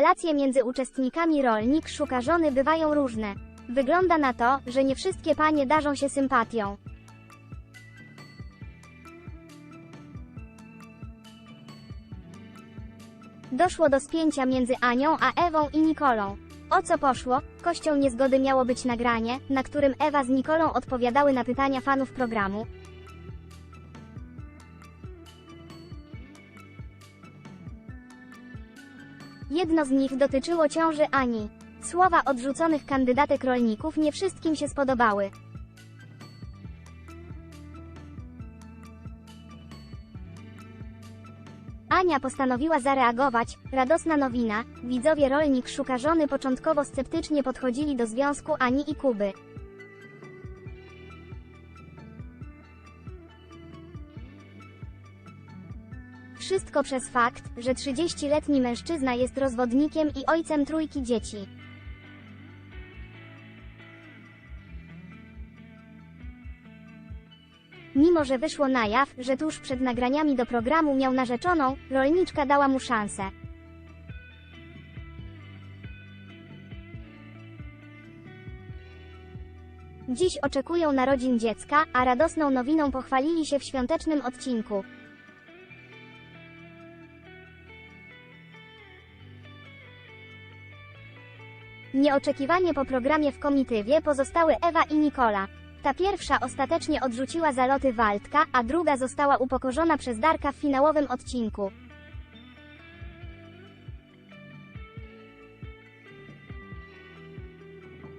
Relacje między uczestnikami rolnik szuka żony bywają różne. Wygląda na to, że nie wszystkie panie darzą się sympatią. Doszło do spięcia między Anią a Ewą i Nikolą. O co poszło? Kością niezgody miało być nagranie, na którym Ewa z Nikolą odpowiadały na pytania fanów programu. Jedno z nich dotyczyło ciąży Ani. Słowa odrzuconych kandydatek rolników nie wszystkim się spodobały. Ania postanowiła zareagować, radosna nowina, widzowie rolnik szuka żony początkowo sceptycznie podchodzili do związku Ani i Kuby. Wszystko przez fakt, że 30-letni mężczyzna jest rozwodnikiem i ojcem trójki dzieci. Mimo, że wyszło na jaw, że tuż przed nagraniami do programu miał narzeczoną, rolniczka dała mu szansę. Dziś oczekują narodzin dziecka, a radosną nowiną pochwalili się w świątecznym odcinku. Nieoczekiwanie po programie w komitywie pozostały Ewa i Nikola. Ta pierwsza ostatecznie odrzuciła zaloty Waldka, a druga została upokorzona przez Darka w finałowym odcinku.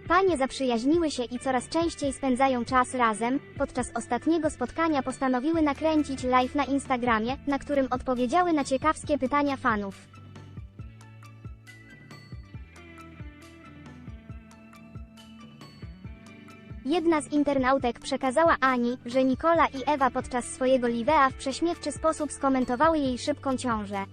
Panie zaprzyjaźniły się i coraz częściej spędzają czas razem. Podczas ostatniego spotkania postanowiły nakręcić live na Instagramie, na którym odpowiedziały na ciekawskie pytania fanów. Jedna z internautek przekazała Ani, że Nikola i Ewa podczas swojego livea w prześmiewczy sposób skomentowały jej szybką ciążę.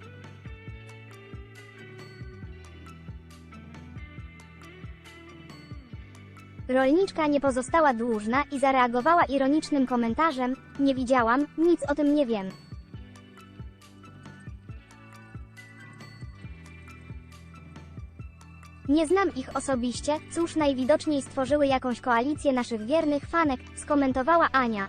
Rolniczka nie pozostała dłużna i zareagowała ironicznym komentarzem: Nie widziałam, nic o tym nie wiem. Nie znam ich osobiście, cóż najwidoczniej stworzyły jakąś koalicję naszych wiernych fanek, skomentowała Ania.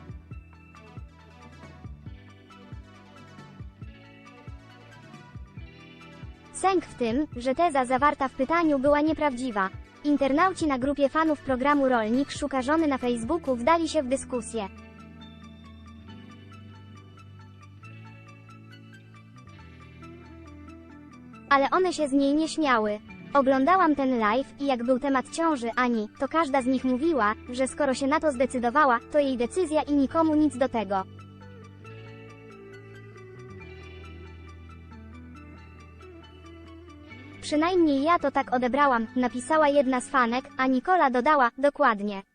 Sęk w tym, że teza zawarta w pytaniu była nieprawdziwa. Internauci na grupie fanów programu Rolnik szuka żony na Facebooku wdali się w dyskusję. Ale one się z niej nie śmiały. Oglądałam ten live i jak był temat ciąży Ani, to każda z nich mówiła, że skoro się na to zdecydowała, to jej decyzja i nikomu nic do tego. Przynajmniej ja to tak odebrałam, napisała jedna z fanek, a Nikola dodała, dokładnie.